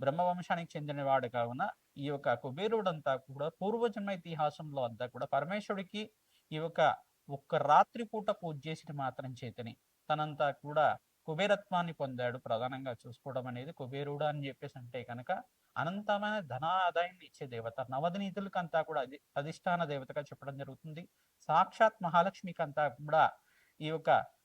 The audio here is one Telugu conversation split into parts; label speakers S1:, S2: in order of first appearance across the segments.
S1: బ్రహ్మవంశానికి చెందినవాడు కావున ఈ యొక్క కుబేరుడంతా కూడా పూర్వజన్మ ఇతిహాసంలో అంతా కూడా పరమేశ్వరుడికి ఈ యొక్క ఒక్క రాత్రి పూట పూజ చేసిన మాత్రం చేతని. తనంతా కూడా కుబేరత్వాన్ని పొందాడు. ప్రధానంగా చూసుకోవడం అనేది కుబేరుడు అని చెప్పేసి అంటే కనుక అనంతమైన ధన ఆదాయాన్ని ఇచ్చే దేవత. నవదినీతులకంతా కూడా అది అధిష్టాన దేవతగా చెప్పడం జరుగుతుంది. సాక్షాత్ మహాలక్ష్మికి అంతా కూడా ఈ యొక్క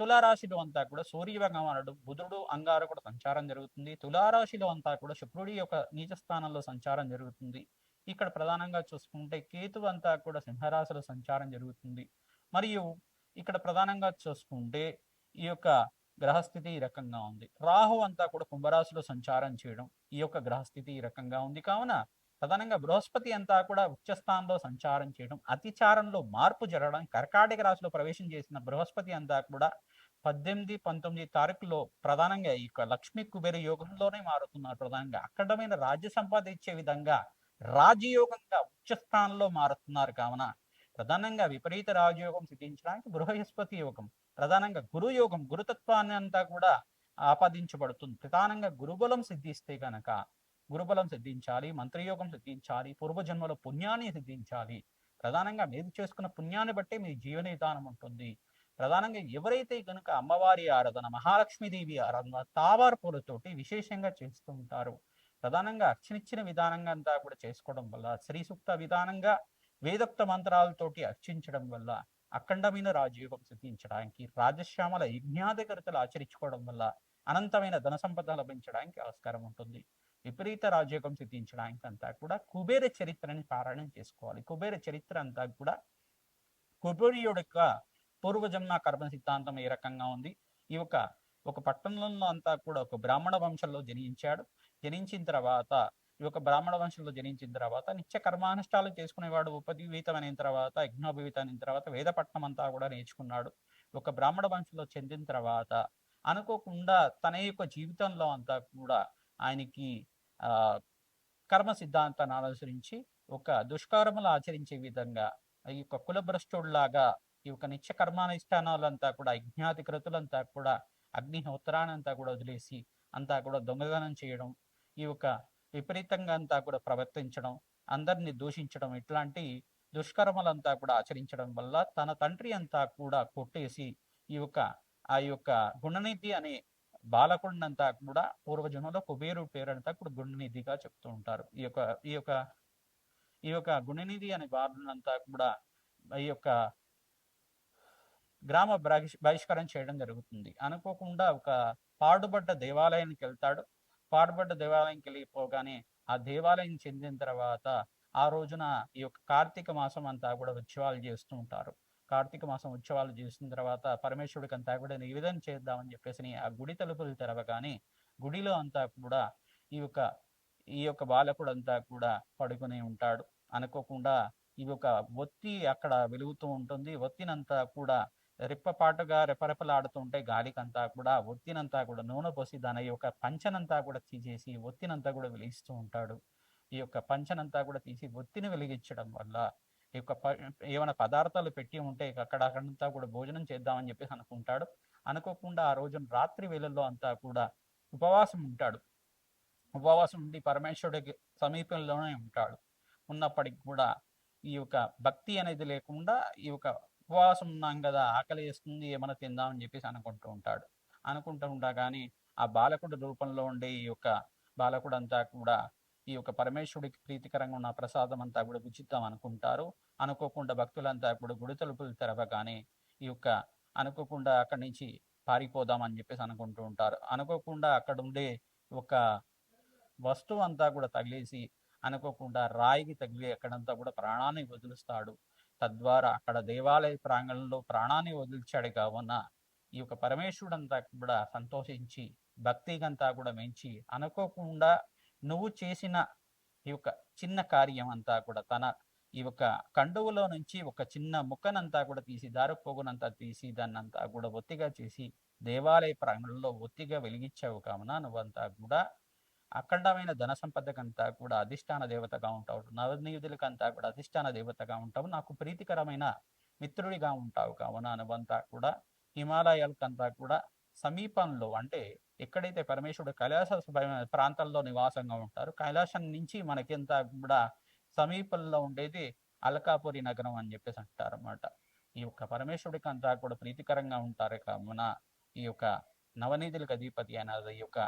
S1: తులారాశిలో అంతా కూడా సూర్య అనడు బుధుడు అంగారకుడు సంచారం జరుగుతుంది. తులారాశిలో అంతా కూడా శుక్రుడి యొక్క నీచ స్థానంలో సంచారం జరుగుతుంది. ఇక్కడ ప్రధానంగా చూసుకుంటే కేతు అంతా కూడా సింహరాశిలో సంచారం జరుగుతుంది. మరియు ఇక్కడ ప్రధానంగా చూసుకుంటే ఈ యొక్క గ్రహస్థితి ఈ రకంగా ఉంది. రాహు అంతా కూడా కుంభరాశిలో సంచారం చేయడం ఈ యొక్క గ్రహస్థితి ఈ రకంగా ఉంది. కావున ప్రధానంగా బృహస్పతి అంతా కూడా ఉచ్చస్థానంలో సంచారం చేయడం అతిచారంలో మార్పు జరగడం కర్కాటక రాశిలో ప్రవేశం చేసిన బృహస్పతి అంతా కూడా పద్దెనిమిది పంతొమ్మిది తారీఖులో ప్రధానంగా ఈ యొక్క లక్ష్మీ కుబేర యోగంలోనే మారుతున్నారు ప్రధానంగా. అఖండమైన రాజ్య సంపాద ఇచ్చే విధంగా రాజయోగంగా ఉచ్చస్థానంలో మారుతున్నారు కావున ప్రధానంగా విపరీత రాజయోగం సిద్ధించడానికి బృహస్పతి యోగం ప్రధానంగా గురు యోగం గురుతత్వాన్ని అంతా కూడా ఆపాదించబడుతుంది. ప్రధానంగా గురుబలం సిద్ధిస్తే గనక గురుబలం సిద్ధించాలి మంత్రయోగం సిద్ధించాలి పూర్వజన్మలో పుణ్యాన్ని సిద్ధించాలి. ప్రధానంగా మీరు చేసుకున్న పుణ్యాన్ని బట్టే మీ జీవన విధానం ఉంటుంది. ప్రధానంగా ఎవరైతే కనుక అమ్మవారి ఆరాధన మహాలక్ష్మీదేవి ఆరాధన తావారు పూలతోటి విశేషంగా చేస్తూ ఉంటారు ప్రధానంగా అర్చనిచ్చిన విధానంగా అంతా కూడా చేసుకోవడం వల్ల శ్రీ సూక్త విధానంగా వేదోక్త మంత్రాలతోటి అర్చించడం వల్ల అఖండమైన రాజయోగం సిద్ధించడానికి రాజశ్యామల యజ్ఞాధికరతలు ఆచరించుకోవడం వల్ల అనంతమైన ధన సంపద లభించడానికి ఆస్కారం ఉంటుంది. విపరీత రాజయోగం సిద్ధించడానికి అంతా కూడా కుబేర చరిత్రని పారాయణం చేసుకోవాలి. కుబేర చరిత్ర అంతా కూడా కుబేరుడు యొక్క పూర్వజన్మ కర్మ సిద్ధాంతం ఏ రకంగా ఉంది? ఈ యొక్క ఒక పట్టణంలో అంతా కూడా ఒక బ్రాహ్మణ వంశంలో జనించాడు. జనించిన తర్వాత ఈ యొక్క బ్రాహ్మణ వంశంలో జనించిన తర్వాత నిత్య కర్మానుష్ఠాలు చేసుకునేవాడు ఉపజీవితమైన తర్వాత యజ్ఞోపవీతమైన తర్వాత వేదపట్నం అంతా కూడా నేర్చుకున్నాడు. ఒక బ్రాహ్మణ వంశంలో చెందిన తర్వాత అనుకోకుండా తన యొక్క జీవితంలో అంతా కూడా ఆయనకి ఆ కర్మ సిద్ధాంతాన్ని అనుసరించి ఒక దుష్కర్మలు ఆచరించే విధంగా ఈ యొక్క కులభ్రష్టుడిలాగా ఈ యొక్క నిత్య కర్మానుష్ఠానాలంతా కూడా యజ్ఞాధికృతులంతా కూడా అగ్నిహోత్రానంతా కూడా వదిలేసి అంతా కూడా దొంగదనం చేయడం ఈ యొక్క విపరీతంగా అంతా కూడా ప్రవర్తించడం అందరిని దూషించడం ఇట్లాంటి దుష్కర్మలంతా కూడా ఆచరించడం వల్ల తన తండ్రి అంతా కూడా కొట్టేసి ఈ యొక్క ఆ యొక్క గుణనిధి అనే బాలకుడినంతా కూడా పూర్వజన్మలో కుబేరు పేరంతా కూడా గుణనిధిగా చెప్తూ ఉంటారు. ఈ యొక్క ఈ యొక్క ఈ యొక్క గుణనిధి అనే బాలునంతా కూడా ఈ యొక్క గ్రామ బహిష్కారం బహిష్కరణ చేయడం జరుగుతుంది. అనుకోకుండా ఒక పాడుబడ్డ దేవాలయానికి వెళ్తాడు. పాడుబడ్డ దేవాలయంకి వెళ్ళిపోగానే ఆ దేవాలయం చెందిన తర్వాత ఆ రోజున ఈ యొక్క కార్తీక మాసం అంతా కూడా ఉత్సవాలు చేస్తూ ఉంటారు. కార్తీక మాసం ఉత్సవాలు చేసిన తర్వాత పరమేశ్వరుడికి అంతా కూడా నివేదన చేద్దామని చెప్పేసి ఆ గుడి తలుపులు తెరవగానే గుడిలో అంతా కూడా ఈ యొక్క ఈ యొక్క బాలకుడు అంతా కూడా పడుకుని ఉంటాడు. అనుకోకుండా ఈ యొక్క ఒత్తి అక్కడ వెలుగుతూ ఉంటుంది. ఒత్తినంతా కూడా రెప్పపాటుగా రెపరెపలాడుతుంటే గాలికంతా కూడా ఒత్తినంతా కూడా నూనె పోసి దాని యొక్క పంచనంతా కూడా తీసేసి ఒత్తినంతా కూడా వెలిగిస్తూ ఉంటాడు. ఈ యొక్క పంచనంతా కూడా తీసి ఒత్తిని వెలిగించడం వల్ల ఈ యొక్క ఏమైనా పదార్థాలు పెట్టి ఉంటే అక్కడ అక్కడంతా కూడా భోజనం చేద్దామని చెప్పేసి అనుకుంటాడు. అనుకోకుండా ఆ రోజున రాత్రి వేళల్లో అంతా కూడా ఉపవాసం ఉంటాడు. ఉపవాసం ఉండి పరమేశ్వరుడికి సమీపంలోనే ఉంటాడు. ఉన్నప్పటికి కూడా ఈ యొక్క భక్తి అనేది లేకుండా ఈ యొక్క ఉపవాసం ఉన్నాం కదా ఆకలి వేస్తుంది ఏమైనా తిందామని చెప్పేసి అనుకుంటూ ఉంటాడు. అనుకుంటూ ఉండగానే ఆ బాలకుడి రూపంలో ఉండే ఈ యొక్క బాలకుడు అంతా కూడా ఈ యొక్క పరమేశ్వరుడికి ప్రీతికరంగా ఉన్న ప్రసాదం అంతా కూడా ఉచితం అనుకుంటారు. అనుకోకుండా భక్తులంతా కూడా గుడి తలుపులు తెరవగానే ఈ యొక్క అనుకోకుండా అక్కడి నుంచి పారిపోదాం అని చెప్పేసి అనుకుంటూ ఉంటారు. అనుకోకుండా అక్కడ ఉండే ఒక వస్తువు అంతా కూడా తగిలేసి అనుకోకుండా రాయికి తగిలి అక్కడంతా కూడా ప్రాణాన్ని వదులుస్తాడు. తద్వారా అక్కడ దేవాలయ ప్రాంగణంలో ప్రాణాన్ని వదిలిచాడు కావున ఈ యొక్క పరమేశ్వరుడు అంతా కూడా సంతోషించి భక్తిగంతా కూడా మెంచి అనుకోకుండా నువ్వు చేసిన ఈ యొక్క చిన్న కార్యం అంతా కూడా తన ఈ యొక్క కండువులో నుంచి ఒక చిన్న ముక్కనంతా కూడా తీసి దారపోగునంతా తీసి దాన్నంతా కూడా ఒత్తిగా చేసి దేవాలయ ప్రాంగణంలో ఒత్తిగా వెలిగించావు కావున నువ్వంతా కూడా అఖండమైన ధన సంపదకంతా కూడా అధిష్టాన దేవతగా ఉంటావు. నవనీయుదులకంతా కూడా అధిష్టాన దేవతగా ఉంటావు. నాకు ప్రీతికరమైన మిత్రుడిగా ఉంటావు. కావున అనువంతా కూడా హిమాలయాలకంతా కూడా సమీపంలో అంటే ఎక్కడైతే పరమేశ్వరుడు కైలాస ప్రాంతంలో ప్రాంతాల్లో నివాసంగా ఉంటారు కైలాసం నుంచి మనకింత కూడా సమీపంలో ఉండేది అలకాపురి నగరం అని చెప్పేసి అంటారు అన్నమాట ఈ యొక్క పరమేశ్వరుడికి అంతా కూడా ప్రీతికరంగా ఉంటారు. కావున ఈ యొక్క నవనీతులకు అధిపతి అయిన ఈ యొక్క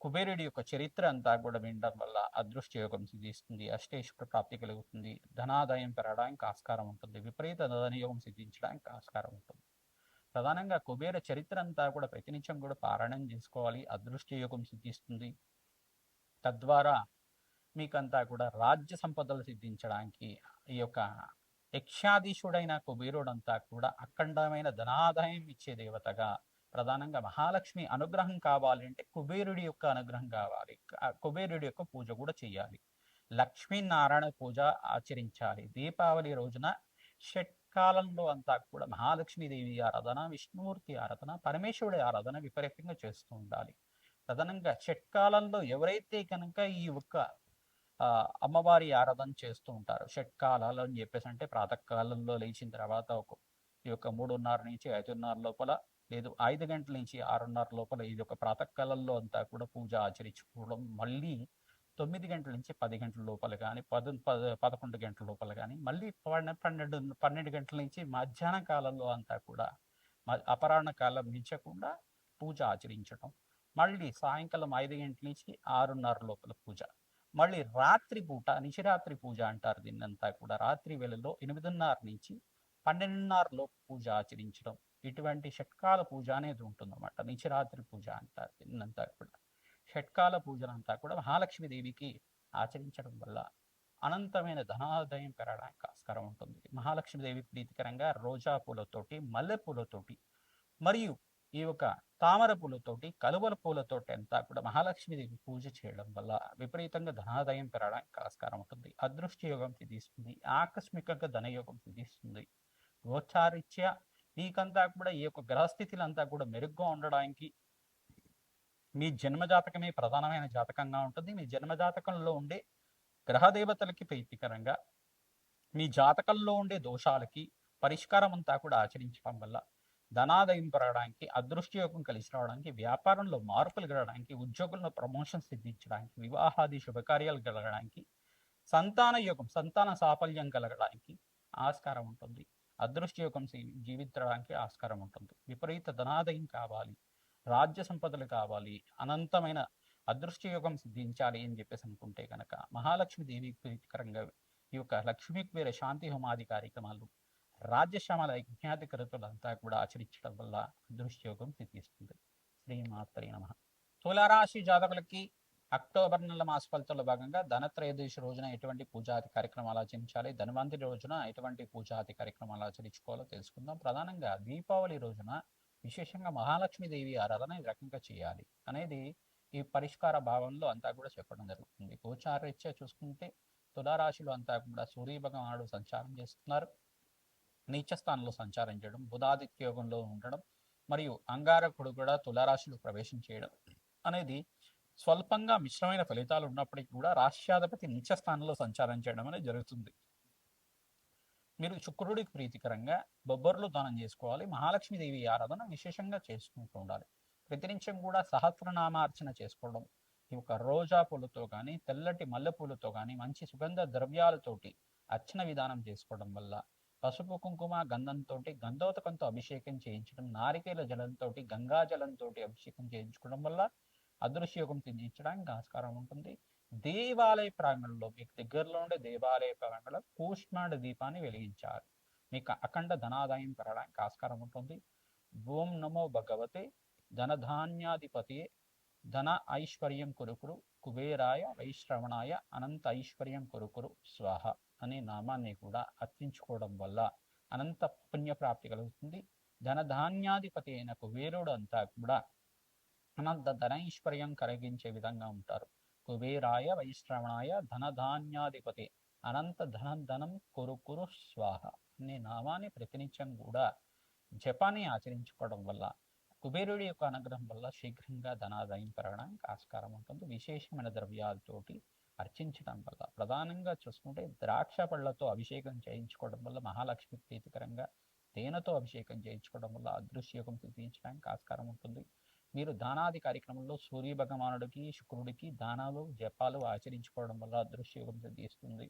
S1: కుబేరుడి యొక్క చరిత్ర అంతా కూడా వినడం వల్ల అదృష్ట యోగం సిద్ధిస్తుంది. అష్టేశ్వర ప్రాప్తి కలుగుతుంది. ధనాదాయం పెరగడానికి ఆస్కారం ఉంటుంది. విపరీత ధనయోగం సిద్ధించడానికి ఆస్కారం ఉంటుంది. ప్రధానంగా కుబేర చరిత్ర అంతా కూడా ప్రతినిత్యం కూడా పారాయణం చేసుకోవాలి. అదృష్ట యోగం సిద్ధిస్తుంది. తద్వారా మీకంతా కూడా రాజ్య సంపదలు సిద్ధించడానికి ఈ యొక్క యక్షాధీశుడైన కుబేరుడంతా కూడా అఖండమైన ధనాదాయం ఇచ్చే దేవతగా ప్రధానంగా మహాలక్ష్మి అనుగ్రహం కావాలి అంటే కుబేరుడి యొక్క అనుగ్రహం కావాలి. కుబేరుడి యొక్క పూజ కూడా చేయాలి. లక్ష్మీనారాయణ పూజ ఆచరించాలి. దీపావళి రోజున షట్కాలంలో అంతా కూడా మహాలక్ష్మీదేవి ఆరాధన విష్ణుమూర్తి ఆరాధన పరమేశ్వరుడి ఆరాధన విపరీతంగా చేస్తూ ఉండాలి. ప్రధానంగా షట్కాలంలో ఎవరైతే కనుక ఈ ఒక్క ఆ, అమ్మవారి ఆరాధన చేస్తూ ఉంటారు షట్కాలాలు అని చెప్పేసి అంటే ప్రాతకాలంలో లేచిన తర్వాత ఒక ఈ యొక్క మూడున్నర నుంచి ఐదున్నర లోపల లేదు ఐదు గంటల నుంచి ఆరున్నర లోపల ఇది ఒక ప్రాతకాలంలో అంతా కూడా పూజ ఆచరించుకోవడం మళ్ళీ తొమ్మిది గంటల నుంచి పది గంటల లోపల కానీ పద పద పదకొండు గంటల లోపల కానీ మళ్ళీ పన్నెండు పన్నెండు గంటల నుంచి మధ్యాహ్న కాలంలో అంతా కూడా మ- అపరాహ్న కాలం మించకుండా పూజ ఆచరించడం మళ్ళీ సాయంకాలం ఐదు గంటల నుంచి ఆరున్నర లోపల పూజ మళ్ళీ రాత్రి పూట నిశిరాత్రి పూజ అంటారు దీన్నంతా కూడా రాత్రి వేళలో ఎనిమిదిన్నర నుంచి పన్నెండున్నరలో పూజ ఆచరించడం. ఇటువంటి షట్కాల పూజ అనేది ఉంటుందన్నమాట. నిశిరాత్రి పూజ అంటారు దీన్నంతా కూడా. షట్కాల పూజలంతా కూడా మహాలక్ష్మీదేవికి ఆచరించడం వల్ల అనంతమైన ధనాదాయం పెరగడానికి ఆస్కారం ఉంటుంది. మహాలక్ష్మీదేవి ప్రీతికరంగా రోజా పూలతోటి మల్లె పూలతోటి మరియు ఈ యొక్క తామర పూలతోటి కలువల పూలతోటి అంతా కూడా మహాలక్ష్మీదేవి పూజ చేయడం వల్ల విపరీతంగా ధనాదాయం పెరగడానికి ఆస్కారం ఉంటుంది. అదృష్ట యోగం సిద్ధిస్తుంది. ఆకస్మికంగా ధనయోగం సిద్ధిస్తుంది. గోచారిత్య మీకంతా కూడా ఈ యొక్క గ్రహస్థితులంతా కూడా మెరుగ్గా ఉండడానికి మీ జన్మజాతకమే ప్రధానమైన జాతకంగా ఉంటుంది. మీ జన్మజాతకంలో ఉండే గ్రహ దేవతలకి ప్రీతికరంగా మీ జాతకంలో ఉండే దోషాలకి పరిష్కారం అంతా కూడా ఆచరించడం వల్ల ధనాదయం పెరగడానికి అదృష్టయోగం కలిసి రావడానికి వ్యాపారంలో మార్పులు కలగడానికి ఉద్యోగుల్లో ప్రమోషన్ సిద్ధించడానికి వివాహాది శుభకార్యాలు కలగడానికి సంతాన యోగం సంతాన సాఫల్యం కలగడానికి ఆస్కారం ఉంటుంది. అదృష్టయోగం జీవించడానికి ఆస్కారం ఉంటుంది. విపరీత ధనాదయం కావాలి. రాజ్య సంపదలు కావాలి. అనంతమైన అదృష్టయోగం సిద్ధించాలి అని చెప్పేసి అనుకుంటే కనుక మహాలక్ష్మి దేవి ప్రీతికరంగా ఈ యొక్క లక్ష్మీ కుబేర శాంతి హోమాది కార్యక్రమాలు రాజ్యశ్యామల యజ్ఞాతి కరుతులంతా కూడా ఆచరించడం వల్ల అదృష్టయోగం సిద్ధిస్తుంది. శ్రీమాత్రే నమ. తులారాశి జాతకులకి అక్టోబర్ నెల మాస ఫలితాల్లో భాగంగా ధనత్రయోదశి రోజున ఎటువంటి పూజాది కార్యక్రమాలు ఆచరించాలి? ధనవంతి రోజున ఎటువంటి పూజాది కార్యక్రమాలు ఆచరించుకోవాలో తెలుసుకుందాం. ప్రధానంగా దీపావళి రోజున విశేషంగా మహాలక్ష్మీదేవి ఆరాధన ఈ రకంగా చేయాలి అనేది ఈ పరిష్కార భావంలో అంతా కూడా చెప్పడం జరుగుతుంది. గోచారీత్యా చూసుకుంటే తులారాశిలో అంతా కూడా సూర్య భగవానుడు సంచారం చేస్తున్నారు. నీచ స్థానంలో సంచారం చేయడం బుధాదిత్య యోగంలో ఉండడం మరియు అంగారకుడు కూడా తులారాశిలో ప్రవేశం చేయడం అనేది స్వల్పంగా మిశ్రమైన ఫలితాలు ఉన్నప్పటికీ కూడా రాష్ట్రాధిపతి నీచ స్థానంలో సంచారం చేయడం అనేది జరుగుతుంది. మీరు శుక్రుడికి ప్రీతికరంగా బొబ్బర్లు దానం చేసుకోవాలి మహాలక్ష్మీదేవి ఆరాధన విశేషంగా చేసుకుంటూ ఉండాలి. ప్రతినిత్యం కూడా సహస్రనామార్చన చేసుకోవడం ఈ యొక్క రోజా పూలతో కానీ తెల్లటి మల్లెపూలతో కానీ మంచి సుగంధ ద్రవ్యాలతోటి అర్చన విధానం చేసుకోవడం వల్ల పసుపు కుంకుమ గంధంతో గంధోతకంతో అభిషేకం చేయించడం నారికేల జలంతో గంగా జలంతో అభిషేకం చేయించుకోవడం వల్ల అదృశ్యయోగం తిందించడానికి ఆస్కారం ఉంటుంది. దేవాలయ ప్రాంగణంలో మీకు దగ్గరలో ఉండే దేవాలయ ప్రాంగణంలో కూష్మాండ దీపాన్ని వెలిగించాలి. మీకు అఖండ ధనాదాయం పెరగడానికి ఆస్కారం ఉంటుంది. ఓం నమో భగవతే ధనధాన్యాధిపతి ధన ఐశ్వర్యం కొరుకురు కుబేరాయ వైశ్రవణాయ అనంత ఐశ్వర్యం కొరుకురు స్వాహ అనే నామాన్ని కూడా అర్చించుకోవడం వల్ల అనంత పుణ్యప్రాప్తి కలుగుతుంది. ధనధాన్యాధిపతి అయిన కుబేరుడు అంతా కూడా అనంత ధనైశ్వర్యం కలిగించే విధంగా ఉంటారు. కుబేరాయ వైశ్రవణాయ ధనధాన్యాధిపతి అనంత ధనం ధనం కురు స్వాహ అనే నామాన్ని ప్రతినిత్యం కూడా జపాన్ని ఆచరించుకోవడం వల్ల కుబేరుడి యొక్క అనుగ్రహం వల్ల శీఘ్రంగా ధనాదాయం పెరగడానికి ఆస్కారం ఉంటుంది. విశేషమైన ద్రవ్యాలతోటి అర్చించడం వల్ల ప్రధానంగా చూసుకుంటే ద్రాక్ష పళ్ళతో అభిషేకం చేయించుకోవడం వల్ల మహాలక్ష్మి ప్రీతికరంగా తేనెతో అభిషేకం చేయించుకోవడం వల్ల అదృశ్యకం సిద్ధించడానికి ఆస్కారం ఉంటుంది. మీరు దానాది కార్యక్రమంలో సూర్య భగవానుడికి శుక్రుడికి దానాలు జపాలు ఆచరించుకోవడం వల్ల అదృశ్యయోగం సిద్ధిస్తుంది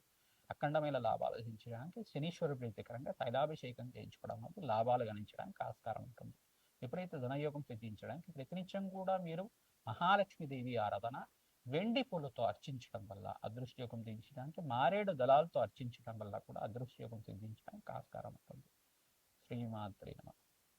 S1: అఖండమైన లాభాలు సిద్ధించడానికి శనీశ్వరు ప్రీతికరంగా తైలాభిషేకం చేయించుకోవడం వల్ల లాభాలు గణించడానికి ఆస్కారం ఉంటుంది. ఎప్పుడైతే ధనయోగం సిద్ధించడానికి ప్రతినిత్యం కూడా మీరు మహాలక్ష్మీదేవి ఆరాధన వెండి పూలతో అర్చించడం వల్ల అదృష్టయోగం సిద్ధించడానికి మారేడు దళాలతో అర్చించడం వల్ల కూడా అదృష్టయోగం సిద్ధించడానికి ఆస్కారం ఉంటుంది. శ్రీమాత్రి నమ.